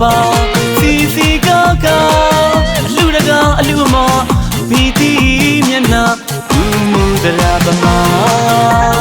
ပါစီစီကာကာအလူတကာအလူမော်ဘီတီမျက်နှာဘူးမူတရာပမာ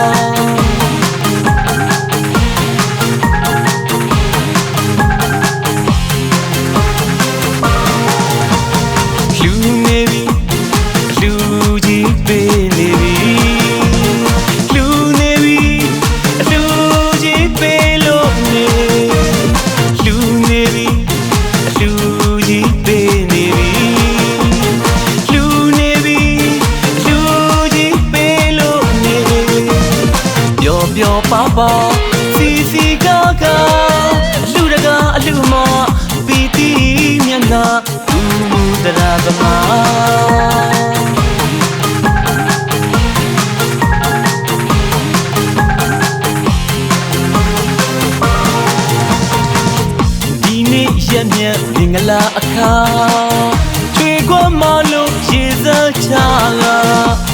မလို့ရေစချလာ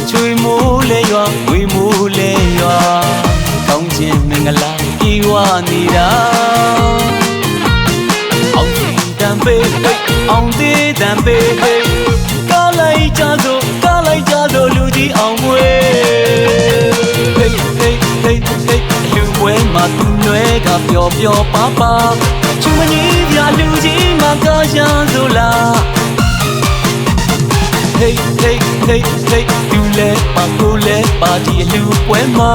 ချွေမိုးလဲရွာဝေမိုးလဲရွာကောင်းခြင်းမင်္ဂလာပြေဝနေတာအောင်စီတံပေးဟိတ်အောင်သေးတံပေးဟိတ်ကားလိုက်ကြစို့ကားလိုက်ကြစို့လူကြီးအောင်ဝေးဟိတ်ဟိတ်ဟိတ်ဟိတ်လူဝဲမှာသူနွဲကပျော်ပျော်ပါပါချူမကြီးပြလူကြီးမှာကားရန်စို့လား hey hey hey hey သူလဲပါကိုလဲပါတီအလူပွဲမှာ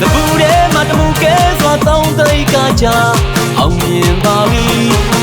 တပူထဲမှာတမှုကဲစွာတောင်းတိတ်ကကြအောင်မြင်ပါပြီ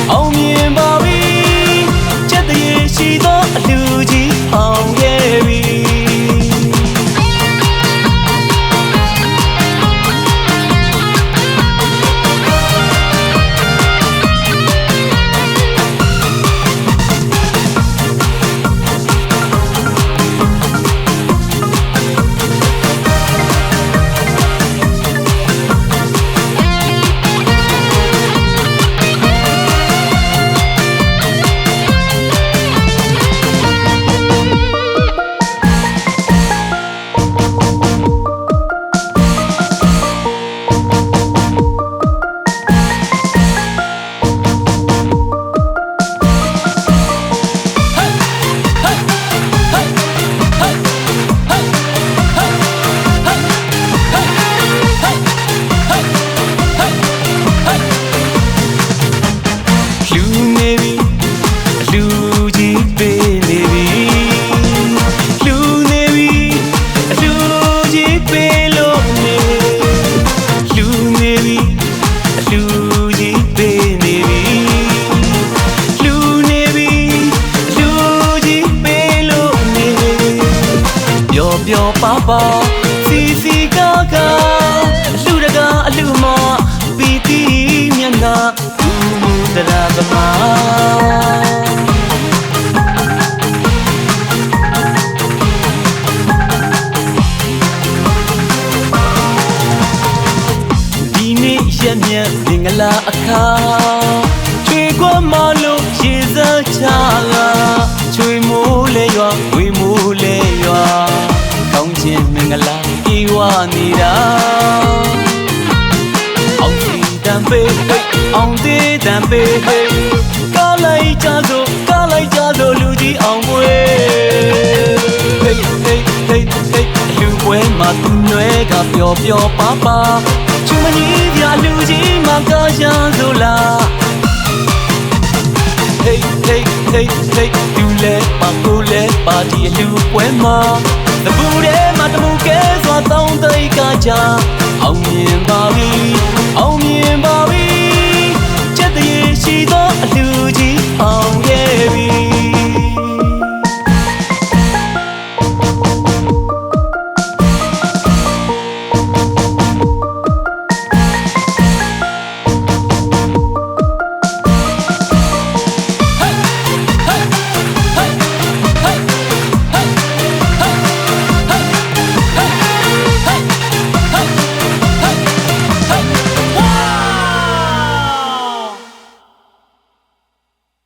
ပျော်ပါပါစီစီကားကားလူတကားအလူမပီတိမျက်နှာဘူးမူတရားသမားဒီနေ့ရက်မြက်မင်္ဂလာအခါချွေခွမလို့ရေစချလာချွေ တံပေးဟိတ်အောင်သေးတံပေးဟိတ်ကားလိုက်ကြစို့ကားလိုက်ကြစို့လူကြီးအောင်ဝေးဟိတ်ဟိတ်ဟိတ်ဟိတ်လူပွဲမှာသူနွဲကပျော်ပျော်ပါပါချူမကြီးပြလူကြီးမှာကားရန်စို့လား hey hey hey hey သူလဲပါကိုလဲပါတီအလူပွဲမှာ တပူထဲမှာတမူကဲစွာတောင်းတိတ်ကကြအောင်မြင်ပါပြီအောင်မြင်ပါပြီ